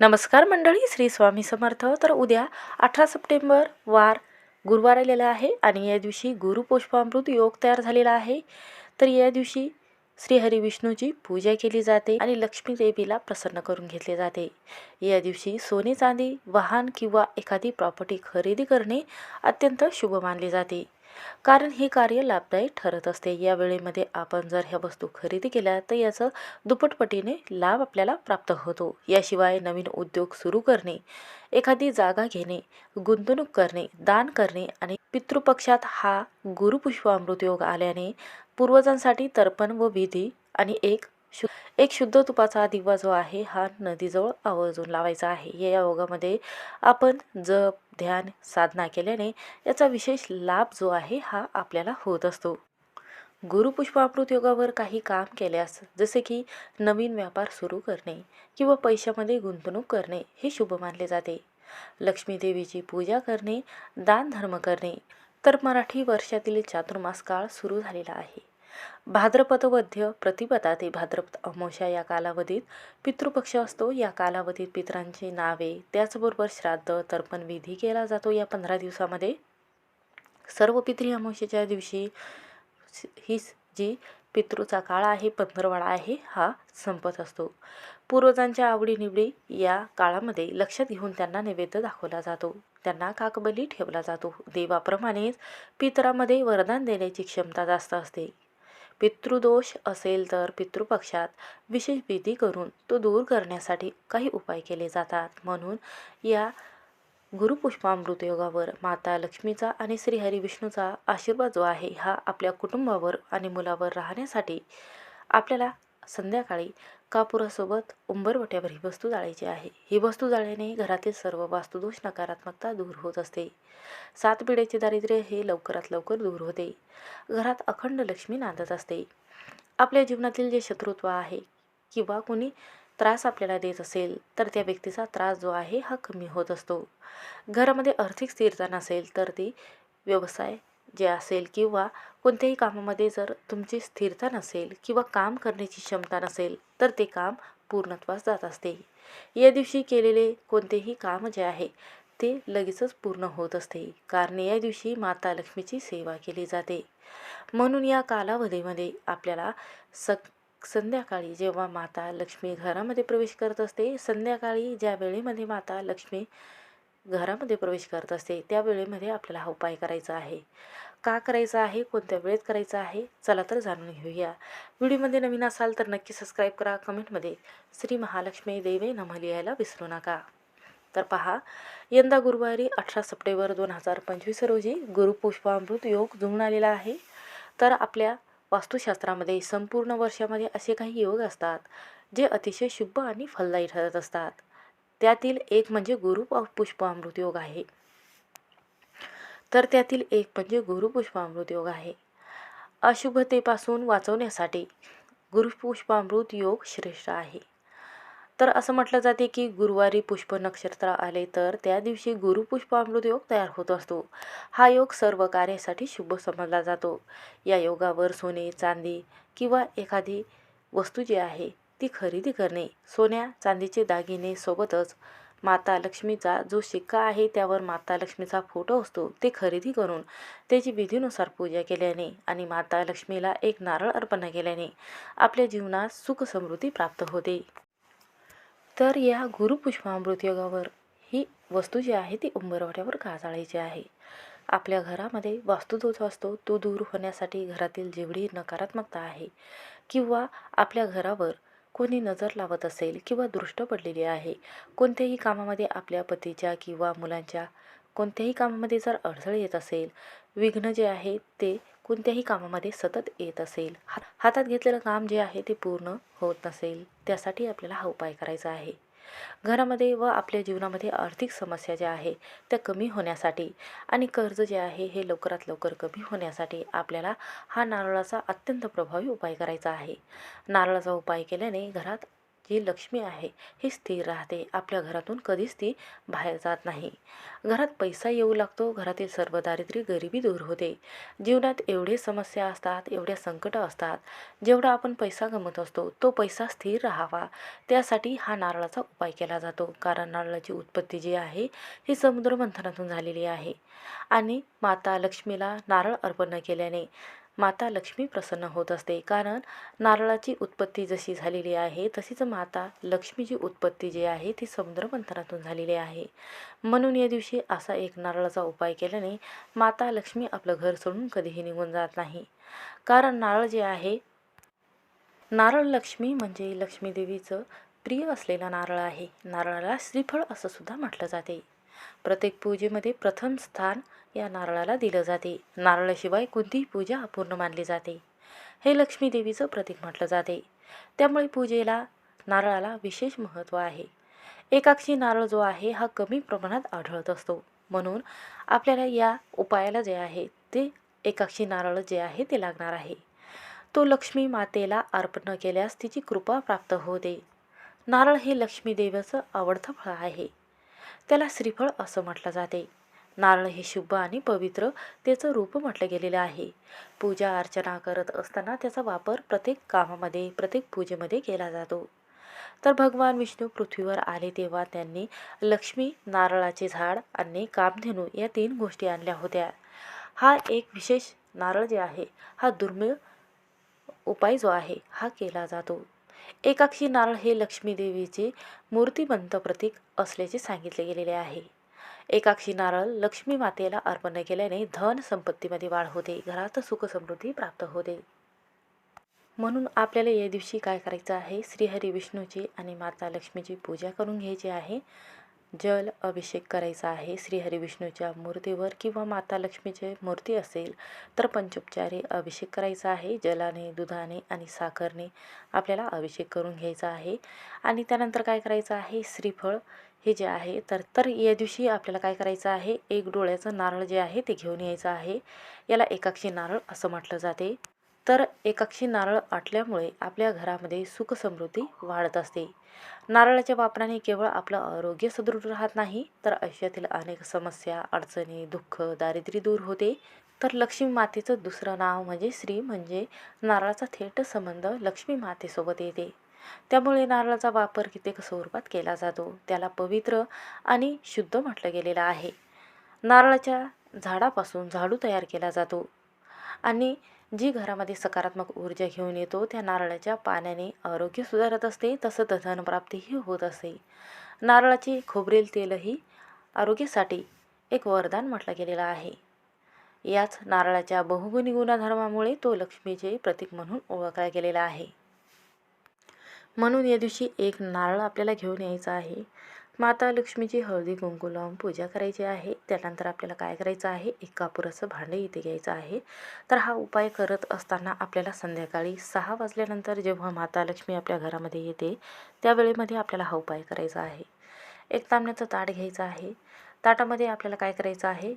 नमस्कार मंडळी श्री स्वामी समर्थ. तर उद्या अठरा सप्टेंबर वार गुरुवार आलेला आहे आणि या दिवशी गुरुपुष्पामृत योग तयार झालेला आहे. तर या दिवशी श्री हरिविष्णूची पूजा केली जाते आणि लक्ष्मी देवीला प्रसन्न करून घेतले जाते. या दिवशी सोने चांदी वाहन किंवा एखादी प्रॉपर्टी खरेदी करणे अत्यंत शुभ मानले जाते. कारण हे कार्य लाभदायी ठरत असते. या वेळेमध्ये आपण जर ह्या वस्तू खरेदी केल्या तर याचं दुप्पटपटीने लाभ आपल्याला प्राप्त होतो. याशिवाय नवीन उद्योग सुरू करणे एखादी जागा घेणे गुंतवणूक करणे दान करणे आणि पितृपक्षात हा गुरुपुष्पामृत योग आल्याने पूर्वजांसाठी तर्पण व विधी आणि एक शु एक शुद्ध तुपाचा दिवा जो आहे हा नदीजवळ आवर्जून लावायचा आहे. या योगामध्ये आपण जप ध्यान साधना केल्याने याचा विशेष लाभ जो आहे हा आपल्याला होत असतो. गुरुपुष्पामृत योगावर काही काम केल्यास जसे की नवीन व्यापार सुरू करणे किंवा पैशामध्ये गुंतवणूक करणे हे शुभ मानले जाते. लक्ष्मीदेवीची पूजा करणे दान धर्म करणे तर मराठी वर्षातील चातुर्मास काळ सुरू झालेला आहे. भाद्रपदवध्य प्रतिपदा ते भाद्रपद अमावस्या या कालावधीत पितृपक्ष असतो. या कालावधीत पितरांची नावे त्याचबरोबर श्राद्ध तर्पण विधी केला जातो या पंधरा दिवसामध्ये. सर्व पितृ अमावस्येच्या दिवशी ही जी पितृचा काळ आहे पंधरवाडा आहे हा संपत असतो. पूर्वजांच्या आवडीनिवडी या काळामध्ये लक्षात घेऊन त्यांना नैवेद्य दाखवला जातो. त्यांना काकबली ठेवला जातो. देवाप्रमाणेच पितरामध्ये वरदान देण्याची क्षमता जास्त असते. पितृदोष असेल तर पितृपक्षात विशेष विधी करून तो दूर करण्यासाठी काही उपाय केले जातात. म्हणून या गुरुपुष्पामृत योगावर माता लक्ष्मीचा आणि श्रीहरी विष्णूचा आशीर्वाद जो आहे हा आपल्या कुटुंबावर आणि मुलावर राहण्यासाठी आपल्याला संध्याकाळी कापुरासोबत उंबरवट्यावर ही वस्तू जाळायची आहे. ही वस्तू जाळल्याने घरातील सर्व वास्तुदोष नकारात्मकता दूर होत असते. सात पिढ्याचे दारिद्र्य हे लवकरात लवकर दूर होते. घरात अखंड लक्ष्मी नांदत असते. आपल्या जीवनातील जे शत्रुत्व आहे किंवा कोणी त्रास आपल्याला देत असेल तर त्या व्यक्तीचा त्रास जो आहे हा कमी होत असतो. घरामध्ये आर्थिक स्थिरता नसेल तर ती व्यवसाय जे असेल किंवा कोणत्याही कामामध्ये जर तुमची स्थिरता नसेल किंवा काम करण्याची क्षमता नसेल तर ते काम पूर्णत्वास जात असते. या दिवशी केलेले कोणतेही काम जे आहे ते लगेचच पूर्ण होत असते. कारण या दिवशी माता लक्ष्मीची सेवा केली जाते. म्हणून या कालावधीमध्ये आपल्याला सक संध्याकाळी जेव्हा माता लक्ष्मी घरामध्ये प्रवेश करत असते संध्याकाळी ज्या वेळेमध्ये माता लक्ष्मी घरामध्ये प्रवेश करत असते त्या वेळेमध्ये आपल्याला हा उपाय करायचा आहे. का करायचा आहे? कोणत्या वेळेत करायचा आहे? चला तर जाणून घेऊया. व्हिडिओमध्ये नवीन असाल तर नक्की सबस्क्राईब करा. कमेंटमध्ये श्री महालक्ष्मी देवे नम लिहायला विसरू नका. तर पहा यंदा गुरुवारी अठरा सप्टेंबर दोन हजार पंचवीस रोजी गुरुपुष्पामृत योग जुळून आलेला आहे. तर आपल्या वास्तुशास्त्रामध्ये संपूर्ण वर्षामध्ये असे काही योग असतात जे अतिशय शुभ आणि फलदायी ठरत असतात. त्यातील एक म्हणजे गुरु पुष्पामृत योग आहे. तर त्यातील एक म्हणजे गुरुपुष्पामृत योग आहे. अशुभतेपासून वाचवण्यासाठी गुरुपुष्पामृत योग श्रेष्ठ आहे. तर असं म्हटलं जाते की गुरुवारी पुष्प नक्षत्र आले तर त्या दिवशी गुरुपुष्पामृत योग तयार होत असतो. हा योग सर्व कार्यासाठी शुभ समजला जातो. या योगावर सोने चांदी किंवा एखादी वस्तू जी आहे ती खरेदी करणे. सोन्या चांदीचे दागिने सोबतच माता लक्ष्मीचा जो शिक्का आहे त्यावर माता लक्ष्मीचा फोटो असतो ते खरेदी करून त्याची विधीनुसार पूजा केल्याने आणि माता लक्ष्मीला एक नारळ अर्पण केल्याने आपल्या जीवनात सुख समृद्धी प्राप्त होते. तर या गुरुपुष्पामृत योगावर ही वस्तू जी आहे ती उंबरवाट्यावर काजाळायची आहे. आपल्या घरामध्ये वास्तुदोष असतो तो दूर होण्यासाठी घरातील जेवढी नकारात्मकता आहे किंवा आपल्या घरावर कोणी नजर लावत असेल किंवा दृष्ट पडलेली आहे कोणत्याही कामामध्ये आपल्या पतीच्या किंवा मुलांच्या कोणत्याही कामामध्ये जर अडचण येत असेल विघ्न जे आहे ते कोणत्याही कामामध्ये सतत येत असेल. हातात घेतलेलं काम जे आहे ते पूर्ण होत नसेल त्यासाठी आपल्याला हा उपाय करायचा आहे. घरामध्ये व आपल्या जीवनामध्ये आर्थिक समस्या ज्या आहे त्या कमी होण्यासाठी आणि कर्ज जे आहे हे लवकरात लवकर कमी होण्यासाठी आपल्याला हा नारळाचा अत्यंत प्रभावी उपाय करायचा आहे. नारळाचा उपाय केल्याने घरात जी लक्ष्मी आहे. ही स्थिर राहते. आपल्या घरातून कधीच ती बाहेर जात नाही. घरात पैसा येऊ लागतो. घरातील सर्व दारिद्र्य गरिबी दूर होते. जीवनात एवढे समस्या असतात एवढ्या संकटं असतात. जेवढा आपण पैसा गमत असतो तो पैसा स्थिर राहावा. त्यासाठी हा नारळाचा उपाय केला जातो. कारण नारळाची उत्पत्ती जी आहे ही समुद्र मंथनातून झालेली आहे. आणि माता लक्ष्मीला नारळ अर्पण केल्याने माता लक्ष्मी प्रसन्न होत असते. कारण नारळाची उत्पत्ती जशी झालेली आहे तशीच माता लक्ष्मीची उत्पत्ती जी आहे ती समुद्रमंथनातून झालेली आहे. म्हणून या दिवशी असा एक नारळाचा उपाय केल्याने माता लक्ष्मी आपलं घर सोडून कधीही निघून जात नाही. कारण नारळ जे आहे नारळ लक्ष्मी म्हणजे लक्ष्मीदेवीचं प्रिय असलेला नारळ आहे. नारळाला श्रीफळ असं सुद्धा म्हटलं जाते. प्रत्येक पूजेमध्ये प्रथम स्थान या नारळाला दिलं जाते. नारळाशिवाय कोणतीही पूजा अपूर्ण मानली जाते. हे लक्ष्मी देवीचं प्रतीक म्हटलं जाते. त्यामुळे पूजेला नारळाला विशेष महत्त्व आहे. एकाक्षी नारळ जो आहे हा कमी प्रमाणात आढळत असतो. म्हणून आपल्याला या उपायाला जे आहे ते एकाक्षी नारळ जे आहे ते लागणार आहे. तो लक्ष्मी मातेला अर्पण केल्यास तिची कृपा प्राप्त होते. नारळ हे लक्ष्मी देवाचं आवडतं फळ आहे. त्याला श्रीफळ असं म्हटलं जाते. नारळ हे शुभ आणि पवित्र त्याचं रूप म्हटलं गेलेलं आहे. पूजा अर्चना करत असताना त्याचा वापर प्रत्येक कामामध्ये प्रत्येक पूजेमध्ये केला जातो. तर भगवान विष्णू पृथ्वीवर आले तेव्हा त्यांनी लक्ष्मी नारळाचे झाड आणि कामधेनू या तीन गोष्टी आणल्या होत्या. हा एक विशेष नारळ जे आहे हा दुर्मिळ उपाय जो आहे हा केला जातो. एकाक्षी नारळ हे लक्ष्मी मूर्तिमंत प्रतीक असल्याचे सांगितले गेलेले आहे. एकाक्षी नारळ लक्ष्मी मातेला अर्पण केल्याने धन संपत्तीमध्ये वाढ होते. घरात सुखसमृद्धी प्राप्त होते. म्हणून आपल्याला या दिवशी काय करायचं आहे? श्रीहरी विष्णूची आणि माता लक्ष्मीची पूजा करून घ्यायची आहे. जल अभिषेक करायचा आहे. श्रीहरी विष्णूच्या मूर्तीवर किंवा माता लक्ष्मीचे मूर्ती असेल तर पंचोपचारी अभिषेक करायचा आहे. जलाने दुधाने आणि साखरने आपल्याला अभिषेक करून घ्यायचा आहे. आणि त्यानंतर काय करायचं आहे? श्रीफळ हे जे आहे तर तर या दिवशी आपल्याला काय करायचं आहे? एक डोळ्याचं नारळ जे आहे ते घेऊन यायचं आहे. याला एकाक्षी नारळ असं म्हटलं जाते. तर एकाक्षी नारळ आटल्यामुळे आपल्या घरामध्ये सुख समृद्धी वाढत असते. नारळाच्या वापराने केवळ आपलं आरोग्य सदृढ राहत नाही तर आयुष्यातील अनेक समस्या अडचणी दुःख दारिद्र्य दूर होते. तर लक्ष्मी मातेचं दुसरं नाव म्हणजे श्री म्हणजे नारळाचा थेट संबंध लक्ष्मी मातेसोबत येते. त्यामुळे नारळाचा वापर कित्येक स्वरूपात केला जातो. त्याला पवित्र आणि शुद्ध म्हटलं गेलेलं आहे. नारळाच्या झाडापासून झाडू तयार केला जातो आणि जी घरामध्ये सकारात्मक ऊर्जा घेऊन येतो त्या नारळाच्या पाण्याने आरोग्य सुधारत असते तसं धनप्राप्तीही होत असते. नारळाचे खोबरेल तेलही आरोग्यासाठी एक वरदान म्हटलं गेलेलं आहे. याच नारळाच्या बहुगुणी गुणधर्मामुळे तो लक्ष्मीचे प्रतीक म्हणून ओळखला गेलेला आहे. म्हणून या दिवशी एक नारळ आपल्याला घेऊन यायचं आहे. माता लक्ष्मीची हळदी कुंकू लावून पूजा करायची आहे. त्यानंतर आपल्याला काय करायचं आहे? एक कापुराचं भांडे इथे घ्यायचं आहे. तर हा उपाय करत असताना आपल्याला संध्याकाळी सहा वाजल्यानंतर जेव्हा माता लक्ष्मी आपल्या घरामध्ये येते त्यावेळेमध्ये आपल्याला हा उपाय करायचा आहे. एक तांबण्याचं ताट घ्यायचं आहे. ताटामध्ये आपल्याला काय करायचं आहे?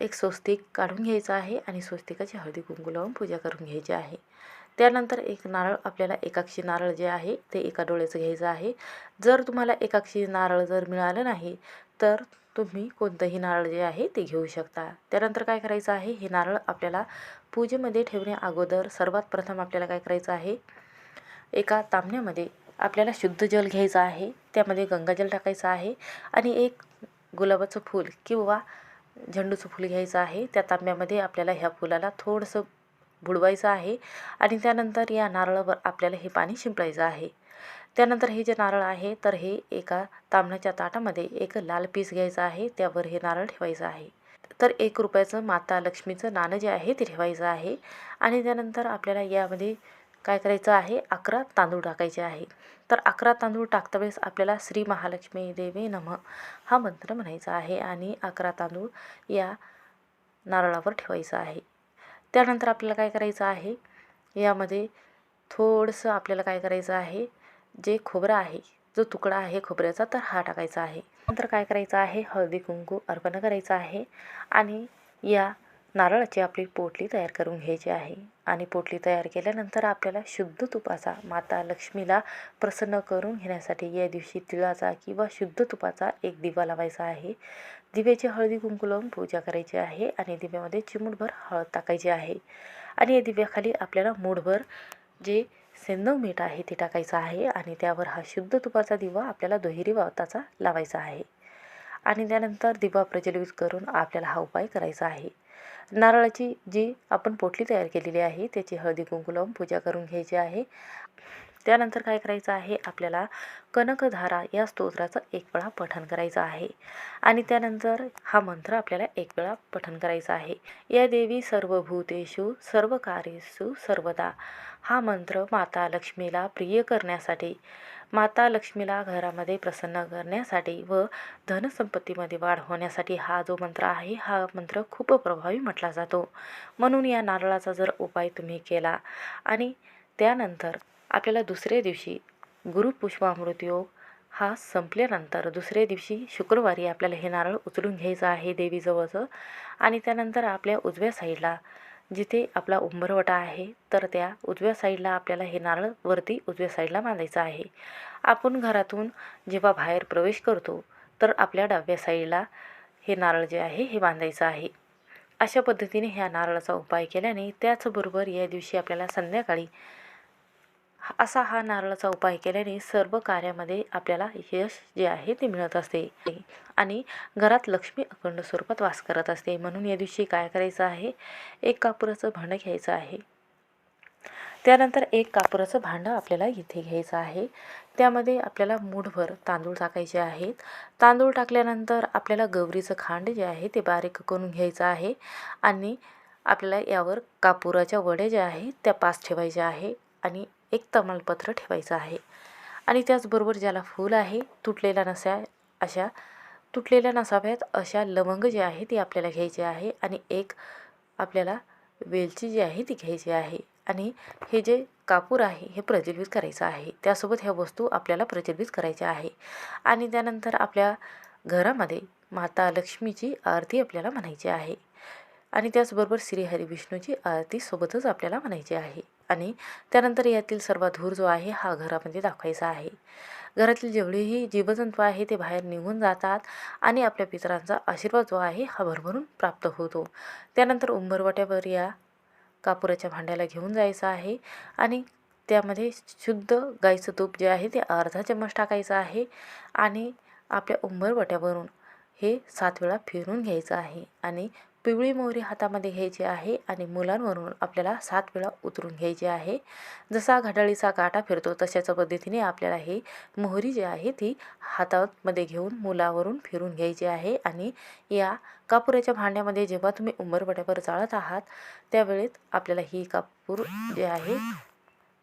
एक स्वस्तिक काढून घ्यायचं आहे आणि स्वस्तिकाची हळदी कुंकू लावून पूजा करून घ्यायची आहे. त्यानंतर एक नारळ आपल्याला एकाक्षी नारळ जे आहे ते एका डोळ्याचं घ्यायचं आहे. जर तुम्हाला एकाक्षी नारळ जर मिळालं नाही तर तुम्ही कोणतंही नारळ जे आहे ते घेऊ शकता. त्यानंतर काय करायचं आहे हे नारळ आपल्याला पूजेमध्ये ठेवण्या अगोदर सर्वात प्रथम आपल्याला काय करायचं आहे एका तांबण्यामध्ये आपल्याला शुद्ध जल घ्यायचं आहे. त्यामध्ये गंगाजल टाकायचं आहे आणि एक गुलाबाचं फूल किंवा झेंडूचं फूल घ्यायचं आहे. त्या तांब्यामध्ये आपल्याला ह्या फुलाला थोडंसं बुडवायचं आहे आणि त्यानंतर या नारळावर आपल्याला हे पाणी शिंपडायचं आहे. त्यानंतर हे जे नारळ आहे तर हे एका तांबण्याच्या ताटामध्ये एक लाल पीस घ्यायचं आहे. त्यावर हे नारळ ठेवायचं आहे. तर एक रुपयाचं माता लक्ष्मीचं नाणं जे आहे ते ठेवायचं आहे. आणि त्यानंतर आपल्याला यामध्ये काय करायचं आहे? अकरा तांदूळ टाकायचे आहे. तर अकरा तांदूळ टाकता वेळेस आपल्याला श्री महालक्ष्मी देवी नम हा मंत्र म्हणायचा आहे आणि अकरा तांदूळ या नारळावर ठेवायचं आहे. त्यानंतर आपल्याला काय करायचं आहे? यामध्ये थोडंसं आपल्याला काय करायचं आहे? जे खोबरं आहे जो तुकडा आहे खोबऱ्याचा तर हा टाकायचा आहे. नंतर काय करायचं आहे? हळदी कुंकू अर्पण करायचं आहे आणि या नारळाची आपली पोटली तयार करून घ्यायची आहे. आणि पोटली तयार केल्यानंतर आपल्याला शुद्ध तुपाचा माता लक्ष्मीला प्रसन्न करून घेण्यासाठी या दिवशी तिळाचा किंवा शुद्ध तुपाचा एक दिवा लावायचा आहे. दिव्याची हळदी कुंकू लावून पूजा करायची आहे आणि दिव्यामध्ये चिमूटभर हळद टाकायची आहे. आणि या दिव्याखाली आपल्याला मूठभर जे सेंदव मीठ आहे ते टाकायचं आहे आणि त्यावर हा शुद्ध तुपाचा दिवा आपल्याला दुहेरी वावताचा लावायचा आहे. आणि त्यानंतर दिवा प्रज्वलित करून आपल्याला हा उपाय करायचा आहे. नारळाची जी आपण पोटली तयार केलेली आहे त्याची हळदी कुंकू लावून पूजा करून घ्यायची आहे. त्यानंतर काय करायचं आहे आपल्याला कनकधारा या स्तोत्राचं एक वेळा पठण करायचं आहे. आणि त्यानंतर हा मंत्र आपल्याला एक वेळा पठण करायचा आहे. या देवी सर्वभूतेषु सर्व कार्येषु सर्वदा हा मंत्र माता लक्ष्मीला प्रिय करण्यासाठी माता लक्ष्मीला घरामध्ये प्रसन्न करण्यासाठी व धनसंपत्तीमध्ये वाढ होण्यासाठी हा जो मंत्र आहे हा मंत्र खूप प्रभावी म्हटला जातो. म्हणून या नारळाचा जर उपाय तुम्ही केला आणि त्यानंतर आपल्याला दुसऱ्या दिवशी गुरुपुष्पामृत योग हा संपल्यानंतर दुसऱ्या दिवशी शुक्रवारी आपल्याला हे नारळ उचलून घ्यायचं आहे देवीजवळचं आणि त्यानंतर आपल्या उजव्या साईडला जिथे आपला उंबरवटा आहे तर त्या उजव्या साईडला आपल्याला हे नारळ वरती उजव्या साईडला बांधायचं आहे. आपण घरातून जेव्हा बाहेर प्रवेश करतो तर आपल्या डाव्या साईडला हे नारळ जे आहे हे बांधायचं आहे. अशा पद्धतीने ह्या नारळाचा उपाय केल्याने त्याचबरोबर या दिवशी आपल्याला संध्याकाळी असा हा नारळाचा उपाय केल्याने सर्व कार्यामध्ये आपल्याला यश जे आहे ते मिळत असते. आणि घरात लक्ष्मी अखंड स्वरूपात वास करत असते. म्हणून या दिवशी काय करायचं आहे? एक कापुराचं भांडं घ्यायचं आहे. त्यानंतर एक कापुराचं भांडं आपल्याला इथे घ्यायचं आहे. त्यामध्ये आपल्याला मूठभर तांदूळ टाकायचे आहेत. तांदूळ टाकल्यानंतर आपल्याला गौरीचं खांड जे आहे ते बारीक करून घ्यायचं आहे. आणि आपल्याला यावर कापुराच्या वड्या ज्या आहेत त्या पाच ठेवायच्या आहे. आणि एक तमालपत्र ठेवायचं आहे. आणि त्याचबरोबर ज्याला फूल आहे तुटलेल्या नसा अशा तुटलेल्या नसाव्यात अशा लवंग जे आहे ती आपल्याला घ्यायची आहे आणि एक आपल्याला वेलची जी आहे ती घ्यायची आहे. आणि हे जे कापूर आहे हे प्रज्वलित करायचं आहे. त्यासोबत ह्या वस्तू आपल्याला प्रज्वलित करायच्या आहे. आणि त्यानंतर आपल्या घरामध्ये माता लक्ष्मीची आरती आपल्याला म्हणायची आहे. आणि त्याचबरोबर श्री हरिविष्णूची आरती सोबतच आपल्याला म्हणायची आहे. आणि त्यानंतर यातील सर्वात धूर जो आहे हा घरामध्ये दाखवायचा आहे. घरातील जेवढेही जीवजंतू आहे ते बाहेर निघून जातात आणि आपल्या पितरांचा आशीर्वाद जो आहे हा भरभरून प्राप्त होतो. त्यानंतर उंबरवाट्यावर या कापुराच्या भांड्याला घेऊन जायचं आहे आणि त्यामध्ये शुद्ध गाईचं तूप जे आहे ते अर्धा चम्मच टाकायचं आहे आणि आपल्या उंबरवट्यावरून हे सात वेळा फिरून घ्यायचं आहे आणि पिवळी मोहरी हातामध्ये घ्यायची आहे आणि मुलांवरून आपल्याला सात वेळा उतरून घ्यायची आहे. जसा घड्याळीचा काटा फिरतो तशाच पद्धतीने आपल्याला ही मोहरी जी आहे ती हातामध्ये घेऊन मुलावरून फिरून घ्यायची आहे आणि या कापुराच्या भांड्यामध्ये जेव्हा तुम्ही उंबरपट्यावर चाळत आहात त्यावेळेत आपल्याला ही कापूर जे आहे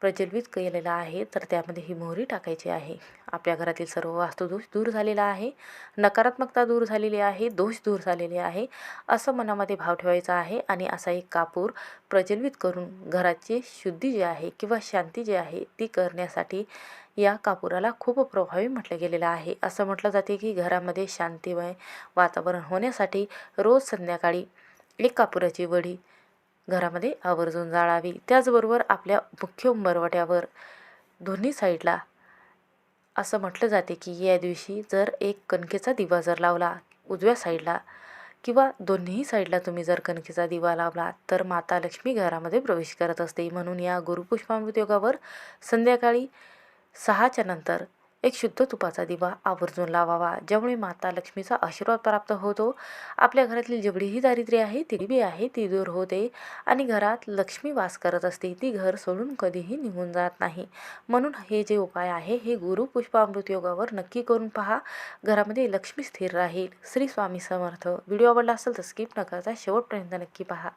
प्रज्वलित केलेला आहे तर त्यामध्ये ही मोहरी टाकायची आहे. आपल्या घरातील सर्व वास्तुदोष दूर झालेला आहे. नकारात्मकता दूर झालेली आहे दोष दूर झालेले आहे असं मनामध्ये भाव ठेवायचा आहे आणि असा एक कापूर प्रज्वलित करून घराची शुद्धी जी आहे किंवा शांती जी आहे ती करण्यासाठी या कापुराला खूप प्रभावी म्हटलं गेलेलं आहे. असं म्हटलं जाते की घरामध्ये शांतिमय वातावरण होण्यासाठी रोज संध्याकाळी एक कापुराची वडी घरामध्ये आवर्जून जाळावी. त्याचबरोबर आपल्या मुख्य उंबरवट्यावर दोन्ही साईडला असं म्हटलं जाते की या दिवशी जर एक कणकेचा दिवा जर लावला उजव्या साईडला किंवा दोन्ही साईडला तुम्ही जर कणकेचा दिवा लावला तर माता लक्ष्मी घरामध्ये प्रवेश करत असते. म्हणून या गुरुपुष्पामृत योगावर संध्याकाळी सहाच्या नंतर एक शुद्ध तुपाचा दिवा आवर्जून लावावा ज्यामुळे माता लक्ष्मीचा आशीर्वाद प्राप्त होतो. आपल्या घरातली जेवढीही दारिद्र्य आहे ती बी आहे ती दूर होते आणि घरात लक्ष्मी वास करत असते ती घर सोडून कधीही निघून जात नाही. म्हणून हे जे उपाय आहे हे गुरु पुष्पामृत योगावर नक्की करून पहा. घरामध्ये लक्ष्मी स्थिर राहील. श्री स्वामी समर्थ. व्हिडिओ आवडला असेल तर स्किप न करता शेवटपर्यंत नक्की पहा.